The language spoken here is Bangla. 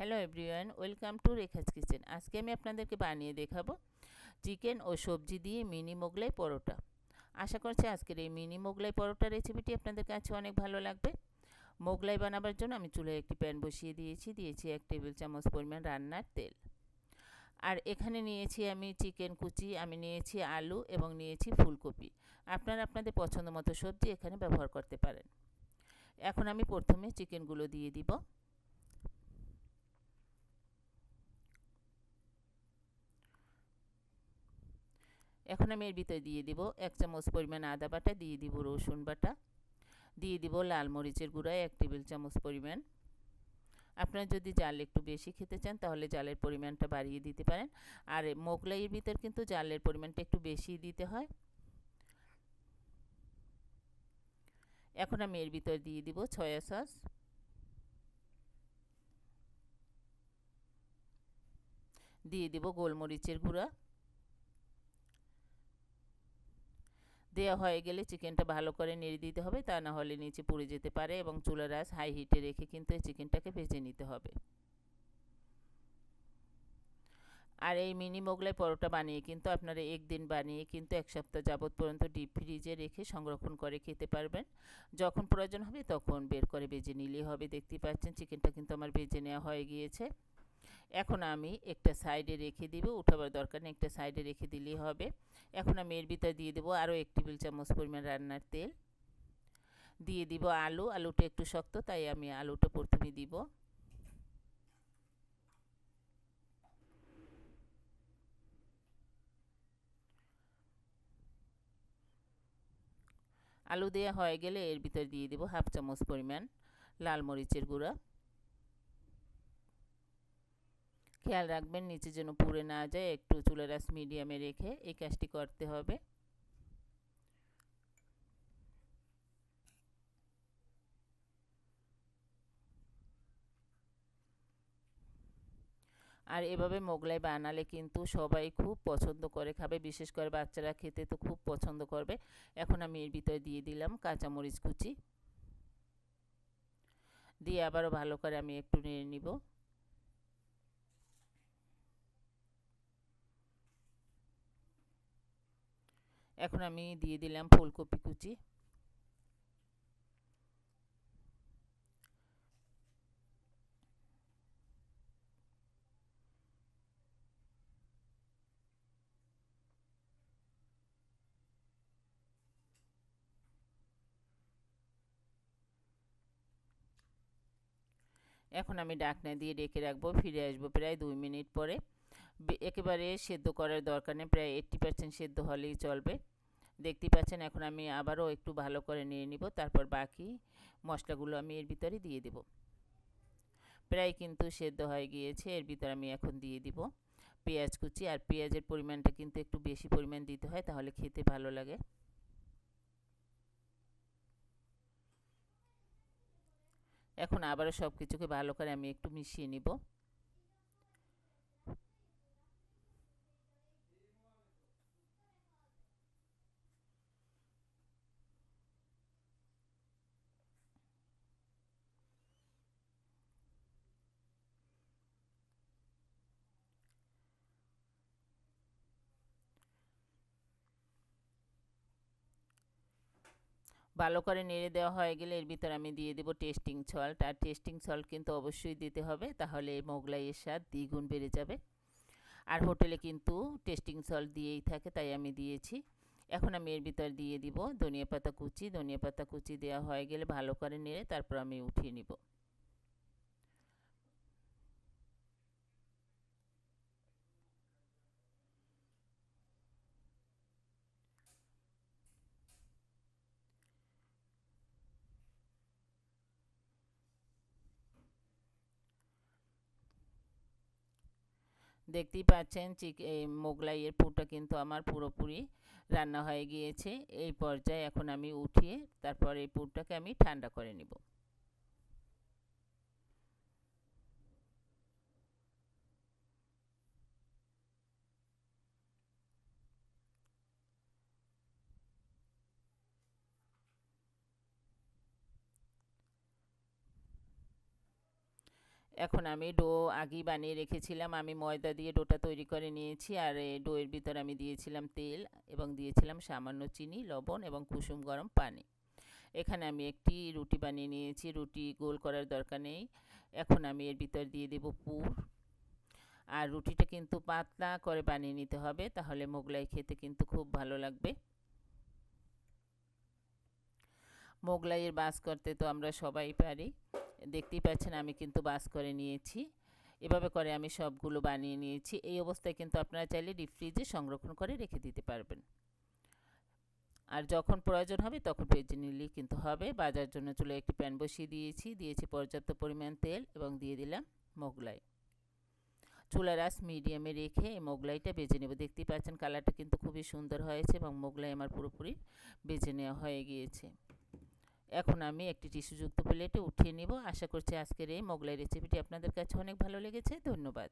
Hello everyone welcome to Rekha's kitchen আজকে আমি আপনাদেরকে বানিয়ে দেখাবো চিকেন ও সবজি দিয়ে মিনি মোগলাই পরোটা। আশা করছি আজকের এই মিনি মোগলাই পরোটা রেসিপিটি আপনাদের কাছে অনেক ভালো লাগবে। মোগলাই বানাবার জন্য আমি চুলায় একটি প্যান বসিয়ে দিয়েছি দিয়েছি এক টেবিল চামচ পরিমাণ রান্নার তেল। আর এখানে নিয়েছি আমি চিকেন কুচি, আমি নিয়েছি আলু এবং নিয়েছি ফুলকপি। আপনারা আপনাদের পছন্দ মতো সবজি এখানে ব্যবহার করতে পারেন। এখন আমি প্রথমে চিকেনগুলো দিয়ে দিব। এখন আমি এর ভিতরে দিয়ে দিব এক চামচ পরিমাণ আদা বাটা, দিয়ে দিব রসুন বাটা, দিয়ে দিব লাল মরিচের গুঁড়া এক টেবিল চামচ পরিমাণ। আপনারা যদি জাল একটু বেশি খেতে চান তাহলে জালের পরিমাণটা বাড়িয়ে দিতে পারেন। আর মোগলাইয়ের ভিতর কিন্তু জালের পরিমাণটা একটু বেশি দিতে হয়। এখন আমি এর ভিতর দিয়ে দিব ছয়া সস। দিয়ে দিব গোলমরিচের গুঁড়া। দেওয়া হয়ে গেলে চিকেনটা ভালো করে নেড়ে দিতে হবে, তা না হলে নিচে পুড়ে যেতে পারে এবং চুলার আঁচ হাই হিটে রেখে কিন্তু এই চিকেনটাকে ভেজে নিতে হবে। আর এই মিনি মোগলাই পরোটা বানিয়ে কিন্তু আপনারা একদিন বানিয়ে কিন্তু এক সপ্তাহ যাবৎ পর্যন্ত ডিপ ফ্রিজে রেখে সংরক্ষণ করে খেতে পারবেন। যখন প্রয়োজন হবে তখন বের করে বেজে নিলেই হবে। দেখতে পাচ্ছেন, চিকেনটা কিন্তু আমার ভেজে নেওয়া হয়ে গিয়েছে। এখন আমি একটা সাইডে রেখে দিব, উঠাবার দরকার নেই, একটা সাইডে রেখে দিলেই হবে। এখন আমি এর ভিতরে দিয়ে দেবো আরও এক টেবিল চামচ পরিমাণ রান্নার তেল। দিয়ে দিব আলু, আলুটা একটু শক্ত, তাই আমি আলুটা প্রথমে দিব। আলু দেওয়া হয়ে গেলে এর ভিতরে দিয়ে দেবো হাফ চামচ পরিমাণ লাল মরিচের গুঁড়া। খেয়াল রাখবেন, নিচে যেন পুড়ে না যায়, একটু চুলের আস মিডিয়ামে রেখে এই কাজটি করতে হবে। আর এভাবে মোগলাই বানালে কিন্তু সবাই খুব পছন্দ করে খাবে, বিশেষ করে বাচ্চারা খেতে তো খুব পছন্দ করবে। এখন আমি এর ভিতরে দিয়ে দিলাম কাঁচামরিচ কুচি। দিয়ে আবারও ভালো করে আমি একটু নেড়ে নিব। এখন আমি দিয়ে দিলাম ফুলকপি কুচি। এখন আমি ডাকনা দিয়ে ডেকে রাখব, ফিরে আসব প্রায় দুই মিনিট পরে। একেবারে সেদ্ধ করার দরকার নেই, প্রায় এইট্টি পার্সেন্ট সেদ্ধ হলেই চলবে। দেখতে পাচ্ছেন, এখন আমি আবারও একটু ভালো করে নিয়ে নিব, তারপর বাকি মশলাগুলো আমি এর ভিতরে দিয়ে দেব। প্রায় কিন্তু সেদ্ধ হয়ে গিয়েছে, এর ভিতরে আমি এখন দিয়ে দিব পেঁয়াজ কুচি, আর পেঁয়াজের পরিমাণটা কিন্তু একটু বেশি পরিমাণ দিতে হয়, তাহলে খেতে ভালো লাগে। এখন আবারও সব কিছুকে ভালো করে আমি একটু মিশিয়ে নিব। ভালো করে নেড়ে দেওয়া হয়ে গেলে এর ভিতরে আমি দিয়ে দেবো টেস্টিং সল্ট। আর টেস্টিং সল্ট কিন্তু অবশ্যই দিতে হবে, তাহলে এই মোগলাইয়ের স্বাদ দ্বিগুণ বেড়ে যাবে। আর হোটেলে কিন্তু টেস্টিং সল্ট দিয়েই থাকে, তাই আমি দিয়েছি। এখন আমি এর ভিতর দিয়ে দিব ধনিয়া পাতা কুচি। ধনিয়া পাতা কুচি দেওয়া হয়ে গেলে ভালো করে নেড়ে তারপর আমি উঠিয়ে নিব। দেখতেই পাচ্ছেন চিক এই মোগলাইয়ের পুরটা কিন্তু আমার পুরোপুরি রান্না হয়ে গিয়েছে। এই পর্যায়ে এখন আমি উঠিয়ে তারপর এই পুরটাকে আমি ঠান্ডা করে নিব। এখন আমি ডো আগেই বানিয়ে রেখেছিলাম। আমি ময়দা দিয়ে ডোটা তৈরি করে নিয়েছি আর ডোয়ের ভিতর আমি দিয়েছিলাম তেল এবং দিয়েছিলাম সামান্য চিনি, লবণ এবং কুসুম গরম পানি। এখানে আমি একটি রুটি বানিয়ে নিয়েছি, রুটি গোল করার দরকার নেই। এখন আমি এর ভিতর দিয়ে দেব পুর। আর রুটিটা কিন্তু পাতলা করে বানিয়ে নিতে হবে, তাহলে মোগলাই খেতে কিন্তু খুব ভালো লাগবে। মোগলাইয়ের বাস করতে তো আমরা সবাই পারি। দেখতেই পাচ্ছেন আমি কিন্তু বাস করে নিয়েছি। এভাবে করে আমি সবগুলো বানিয়ে নিয়েছি। এই অবস্থায় কিন্তু আপনারা চাইলে ডিপ ফ্রিজে সংরক্ষণ করে রেখে দিতে পারবেন। আর যখন প্রয়োজন হবে তখন ভেজে নিলেই কিন্তু হবে। বাজার জন্য চুলে একটি প্যান বসিয়ে দিয়েছি। দিয়েছি পর্যাপ্ত পরিমাণ তেল এবং দিয়ে দিলাম মোগলাই। চুলার আঁচ মিডিয়ামে রেখে এই মোগলাইটা বেজে নেব। দেখতেই পাচ্ছেন কালারটা কিন্তু খুবই সুন্দর হয়েছে এবং মোগলাই আমার পুরোপুরি বেজে নেওয়া হয়ে গিয়েছে। এখন আমি একটি টিস্যুযুক্ত প্লেটে উঠিয়ে নিব। আশা করছি আজকের এই মোগলাই রেসিপিটি আপনাদের কাছে অনেক ভালো লেগেছে। ধন্যবাদ।